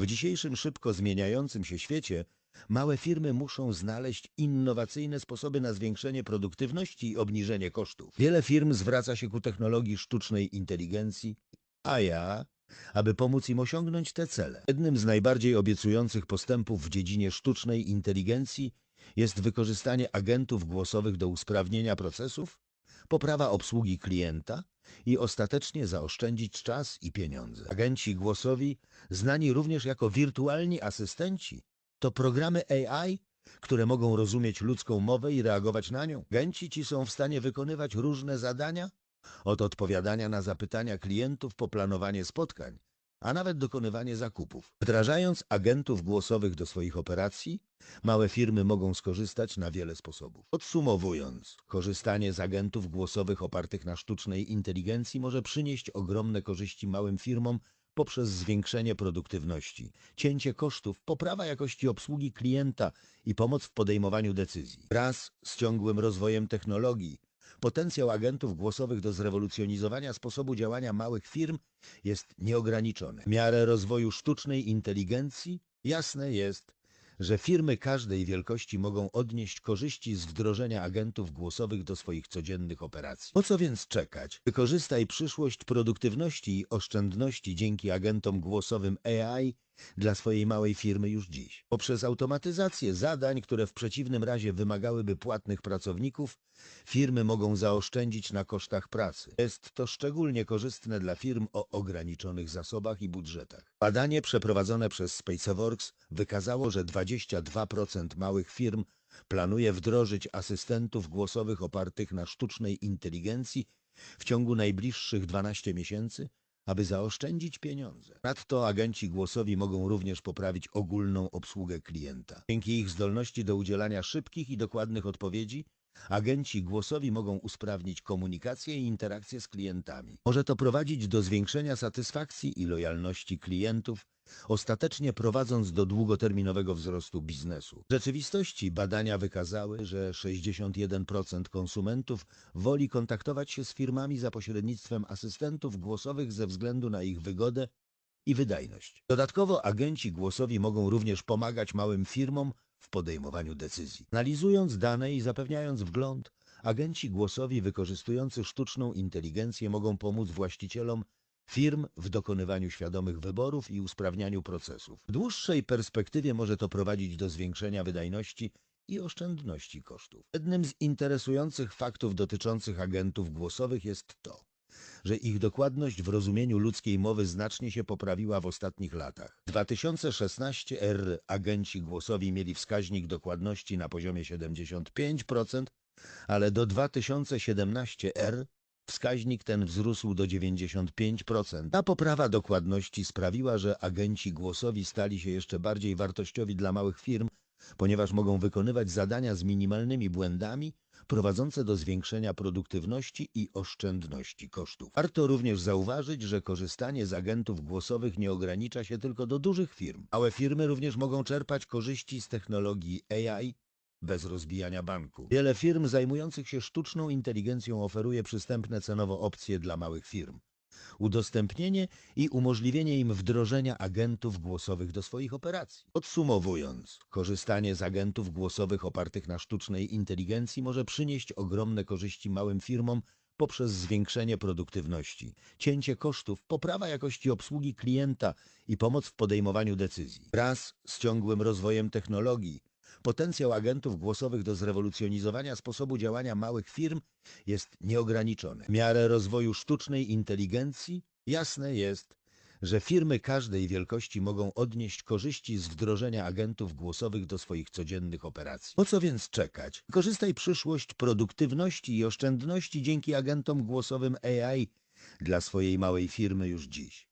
W dzisiejszym szybko zmieniającym się świecie małe firmy muszą znaleźć innowacyjne sposoby na zwiększenie produktywności i obniżenie kosztów. Wiele firm zwraca się ku technologii sztucznej inteligencji, a ja, aby pomóc im osiągnąć te cele. Jednym z najbardziej obiecujących postępów w dziedzinie sztucznej inteligencji jest wykorzystanie agentów głosowych do usprawnienia procesów, poprawa obsługi klienta i ostatecznie zaoszczędzić czas i pieniądze. Agenci głosowi, znani również jako wirtualni asystenci, to programy AI, które mogą rozumieć ludzką mowę i reagować na nią. Agenci ci są w stanie wykonywać różne zadania, od odpowiadania na zapytania klientów po planowanie spotkań, a nawet dokonywanie zakupów. Wdrażając agentów głosowych do swoich operacji, małe firmy mogą skorzystać na wiele sposobów. Podsumowując, korzystanie z agentów głosowych opartych na sztucznej inteligencji może przynieść ogromne korzyści małym firmom poprzez zwiększenie produktywności, cięcie kosztów, poprawa jakości obsługi klienta i pomoc w podejmowaniu decyzji. Wraz z ciągłym rozwojem technologii, potencjał agentów głosowych do zrewolucjonizowania sposobu działania małych firm jest nieograniczony. W miarę rozwoju sztucznej inteligencji jasne jest, że firmy każdej wielkości mogą odnieść korzyści z wdrożenia agentów głosowych do swoich codziennych operacji. Po co więc czekać? Wykorzystaj przyszłość produktywności i oszczędności dzięki agentom głosowym AI dla swojej małej firmy już dziś. Poprzez automatyzację zadań, które w przeciwnym razie wymagałyby płatnych pracowników, firmy mogą zaoszczędzić na kosztach pracy. Jest to szczególnie korzystne dla firm o ograniczonych zasobach i budżetach. Badanie przeprowadzone przez Spaceworks wykazało, że 22% małych firm planuje wdrożyć asystentów głosowych opartych na sztucznej inteligencji w ciągu najbliższych 12 miesięcy, aby zaoszczędzić pieniądze. Nadto agenci głosowi mogą również poprawić ogólną obsługę klienta. Dzięki ich zdolności do udzielania szybkich i dokładnych odpowiedzi, agenci głosowi mogą usprawnić komunikację i interakcję z klientami. Może to prowadzić do zwiększenia satysfakcji i lojalności klientów, ostatecznie prowadząc do długoterminowego wzrostu biznesu. W rzeczywistości badania wykazały, że 61% konsumentów woli kontaktować się z firmami za pośrednictwem asystentów głosowych ze względu na ich wygodę i wydajność. Dodatkowo agenci głosowi mogą również pomagać małym firmom w podejmowaniu decyzji. Analizując dane i zapewniając wgląd, agenci głosowi wykorzystujący sztuczną inteligencję mogą pomóc właścicielom firm w dokonywaniu świadomych wyborów i usprawnianiu procesów. W dłuższej perspektywie może to prowadzić do zwiększenia wydajności i oszczędności kosztów. Jednym z interesujących faktów dotyczących agentów głosowych jest to, że ich dokładność w rozumieniu ludzkiej mowy znacznie się poprawiła w ostatnich latach. W 2016 R agenci głosowi mieli wskaźnik dokładności na poziomie 75%, ale do 2017 R Wskaźnik ten wzrósł do 95%. Ta poprawa dokładności sprawiła, że agenci głosowi stali się jeszcze bardziej wartościowi dla małych firm, ponieważ mogą wykonywać zadania z minimalnymi błędami, prowadzące do zwiększenia produktywności i oszczędności kosztów. Warto również zauważyć, że korzystanie z agentów głosowych nie ogranicza się tylko do dużych firm. Małe firmy również mogą czerpać korzyści z technologii AI bez rozbijania banku. Wiele firm zajmujących się sztuczną inteligencją oferuje przystępne cenowo opcje dla małych firm. Udostępnienie i umożliwienie im wdrożenia agentów głosowych do swoich operacji. Podsumowując, korzystanie z agentów głosowych opartych na sztucznej inteligencji może przynieść ogromne korzyści małym firmom poprzez zwiększenie produktywności, cięcie kosztów, poprawa jakości obsługi klienta i pomoc w podejmowaniu decyzji. Wraz z ciągłym rozwojem technologii, Potencjał agentów głosowych do zrewolucjonizowania sposobu działania małych firm jest nieograniczony. W miarę rozwoju sztucznej inteligencji jasne jest, że firmy każdej wielkości mogą odnieść korzyści z wdrożenia agentów głosowych do swoich codziennych operacji. Po co więc czekać? Korzystaj przyszłość produktywności i oszczędności dzięki agentom głosowym AI dla swojej małej firmy już dziś.